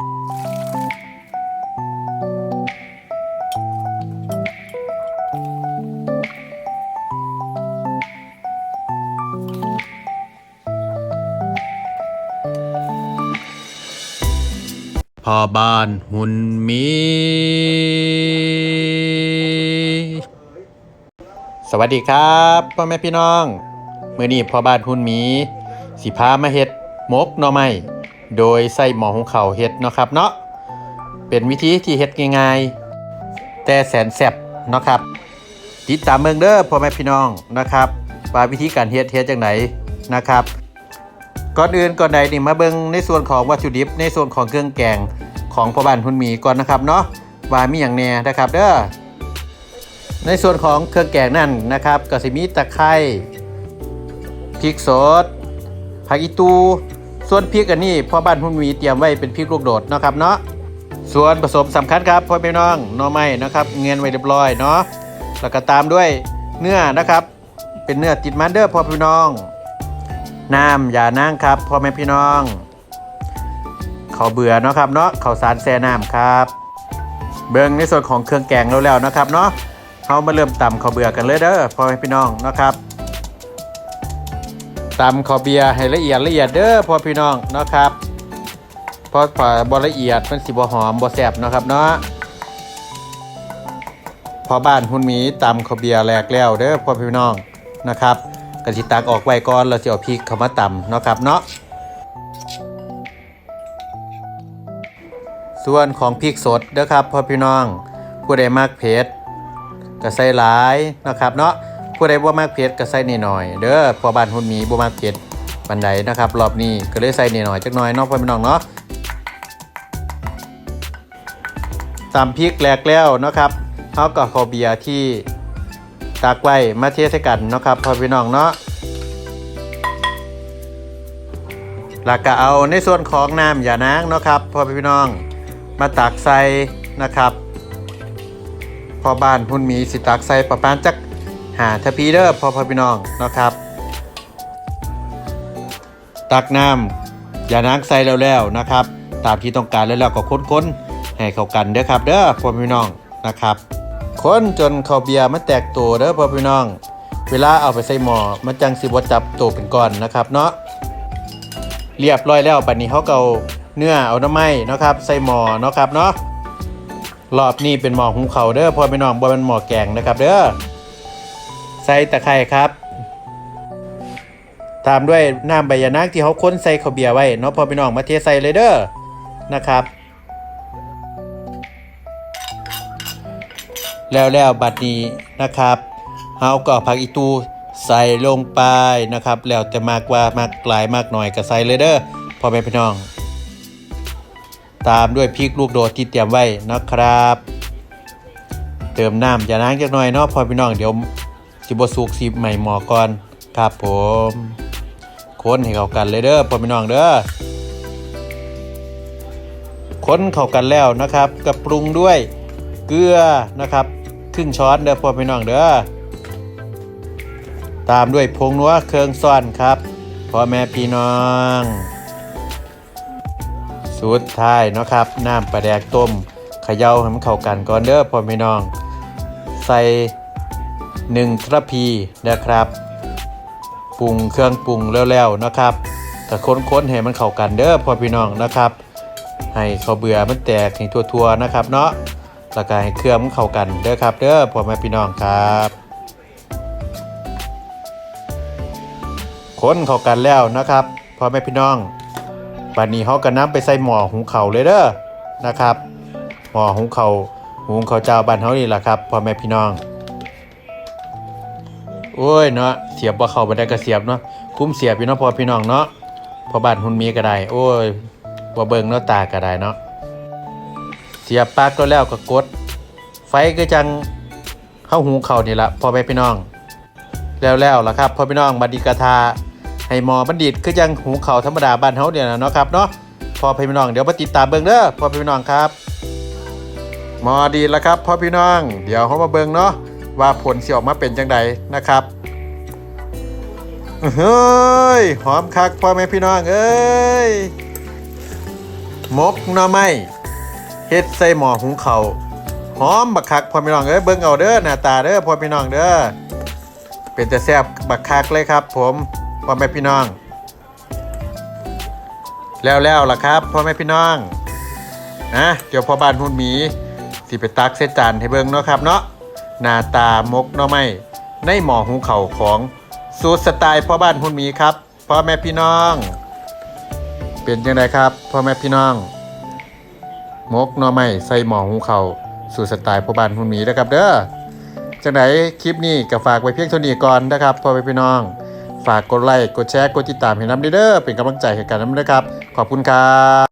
พอบ้านหุ่นมี สวัสดีครับพ่อแม่พี่น้อง เมื่อนี้พ่อบ้านหุ่นมี สิพามาเฮ็ดมกหน่อไม้ โดยใส่หม้อหุงเขาเฮ็ดเนาะครับเนาะเป็นวิธีที่เฮ็ดง่ายๆ แต่แสนแซ่บเนาะครับติดตามเมืองเด้อพ่อแม่พี่น้องนะครับว่าวิธีการเฮ็ดเฮ็ดจังไหนนะครับ ก่อนอื่นก่อนใดนี่มาเบิ่งในส่วนของวัตถุดิบ ในส่วนของเครื่องแกงของพ่อบ้านคุณหมีก่อนนะครับเนาะว่ามีอย่างแน่นะครับเด้อในส่วนของเครื่องแกงนั่นนะครับก็สิมีตะไคร้พริกสดผักอีตู ส่วนพริกอันนี้พ่อบ้านคุณหมีเตรียมไว้เป็นพริกลูกโดดเนาะครับเนาะส่วนผสมสำคัญครับพ่อพี่น้องหน่อไม้นะครับ เงียนไว้เรียบร้อยเนาะแล้วก็ตามด้วยเนื้อนะครับ เป็นเนื้อติดมันเด้อพ่อพี่น้องน้ำอย่านั่งครับพ่อแม่พี่น้องเขาวเบื่อเนาะครับเนาะเขาวสารแซ่น้ำครับ เบิ่งในส่วนของเครื่องแกงแล้วๆนะครับเนาะเขามาเริ่มตำข้าวเบื่อกันเลยเด้อพ่อแม่พี่น้องนะครับ ตำข้าวเบียร์ให้ละเอียดละเอียดเด้อพ่อพี่น้องเนาะครับพราะพอบละเอียดมันสิบหอมบ่แซ่บเนาะครับเนาะพอบ้านหุ่นหมีตำข้าวเบียร์แหลกแล้วเด้อพ่อพี่น้องนะครับกระสิตักออกไว้ก่อนเราจะเอาพริกเข้ามาตำเนาะครับเนาะส่วนของพริกสดเด้อครับพ่อพี่น้องผู้ใดมากเผ็ดก็ใส่หลายนะครับเนาะ ผู้ใดบ่มากเผ็ดก็ใส่นิดหน่อยเด้อพอบ้านหุ่นมีบ่มากเผ็ดปันใดนะครับ รอบนี้ก็เลยใส่นิดหน่อยจักหน่อยเนาะพ่อพี่น้องเนาะตำพริกแหลกแล้วนะครับเฮาก็ขอเบียร์ที่ตักไว้มาเทใส่กันนะครับพ่อพี่น้องเนาะแล้วก็เอาในส่วนของน้ำอย่านางเนาะครับพ่อพี่น้องมาตักใส่นะครับ พอบ้านพุ่นมีสิตักใส่ประมาณจัก หาทพีเด้อพ่อพอพี่น้องนะครับ ตักน้ำอย่านางใส่แล้วๆนะครับ ตามที่ต้องการแล้วๆก็ค้นๆให้เข้ากันเด้อครับเด้อพอพี่น้องนะครับคนจนข้าวเบียร์มันแตกตัวเด้อพอพี่น้อง เวลาเอาไปใส่หม้อมันจังสิบ่จับตัวเป็นก้อนนะครับเนาะเรียบร้อยแล้วบัดนี้เขาเอาเนื้อเอาน้ำไม้นะครับ ใส่หม้อนะครับเนาะรอบนี้เป็นหม้อหุงข้าเด้อพอพี่น้องบ่เป็นหม้อแกงนะครับ เด้อ ใส่ตะไคร้ครับตามด้วยน้ำใบยะนางที่เขาค้นใส่ข้าวเบียร์ไว้เนาะพ่อพี่น้องมาเทใส่เลยเด้อนะครับ แล้วแล้วบัดนี้นะครับเฮาก็เอาผักอีตูใส่ลงไปนะครับ แล้วจะมากว่ามากหลายมากหน่อยก็ใส่เลยเด้อพ่อแม่พี่น้อง ตามด้วยพริกลูกโดดที่เตรียมไว้นะครับ เติมน้ำอย่านางจักหน่อยเนาะพ่อพี่น้องเดี๋ยว สิบสุกสิใหม่หมอก่อนครับผมคนให้เข้ากันเลยเด้อพ่อพี่น้องเด้อคนเข้ากันแล้วนะครับกับปรุงด้วยเกลือนะครับครึ่งช้อนเด้อพ่อพี่น้องเด้อตามด้วยผงนัวเครื่องซ่อนครับพ่อแม่พี่น้องสุดท้ายนะครับน้ำปลาแดกต้มเขย่าให้มันเข้ากันก่อนเด้อพ่อพี่น้อง ใส่ หนึ่งกระพีนะครับปรุงเครื่องปรุงแล้วๆนะครับแต่ค้นๆให้มันเข้ากันเด้อพ่อพี่น้องนะครับ ให้เขาวเบื่อมันแตกให้ทั่วๆนะครับ เนาะแล้วก็ให้เครื่องมันเข้ากันเด้อครับเด้อพ่อแม่พี่น้องครับคนเข้ากันแล้วนะครับพ่อแม่พี่น้องบัดนี้เขาก็น้ำไปใส่หม้อหุงข้าวเลยเด้อนะครับหม้อหุงข้าวหุงข้าวเจ้าบ้านเฮานี่แหละครับพ่อแม่พี่น้อง โอ้ยเนาะเสียบบ่เข้าบ่ได้ก็เสียบเนาะคุ้มเสียบอยู่เนาะพ่อพี่น้องเนาะพอบ้านหุ่นมีก็ได้ โอ้ยบ่เบิ่งเนาะตาก็ได้เนาะเสียบปลั๊กก็แล้วก็กด ไฟก็จังเข้าหูเขานี่ละพ่อแม่พี่น้อง แล้วแล้วล่ะครับพ่อพี่น้องบัดดีกระทาให้หมอบัณฑิตคือจังหูเข่าธรรมดาบ้านเฮาเนี่ยนะเนาะครับเนาะพ่อพี่น้องเดี๋ยวมาติดตามเบิ่งเด้อพ่อพี่น้องครับหมอดีแล้วครับพ่อพี่น้อง เดี๋ยวเขามาเบิ่งเนาะ ว่าผลสิออกมาเป็นจังใดนะครับเฮ้ยหอมคักพ่อแม่พี่น้องเอ้ยมกหน่อไม้เฮ็ดใส่หม้อหุงเขาวหอมบักคักพ่อพี่น้องเอ้ยเบิ่งเอาเด้อหน้าตาเด้อพ่อพี่น้องเด้อเป็นแต่แซ่บบักคักเลยครับ ผมพ่อแม่พี่น้อง แล้วแล้วล่ะครับพ่อแม่พี่น้องนะเดี๋ยวพ่อบ้านหุ่นหมีสิไปตักเส้จานให้เบิ่งเนาะครับเนาะ หน้าตามกหน่อไม้ในหมอหุงข้าของสูตรสไตล์พ่อบ้านหุ่นหมีครับพ่อแม่พี่น้อง เป็นยังไงครับพ่อแม่พี่น้อง มกหน่อไม้ใส่หมอหุงข้าสู่สไตล์พ่อบ้านหุ่นหมีนะครับ เด้อจังไหนคลิปนี้ก็ฝากไว้เพียงเท่านี้ก่อนนะครับพ่อแม่พี่น้อง ฝากกดไลค์กดแชร์กดติดตามให้น้ำเด้อเป็นกำลังใจให้กันน้ำนะครับ ขอบคุณครับ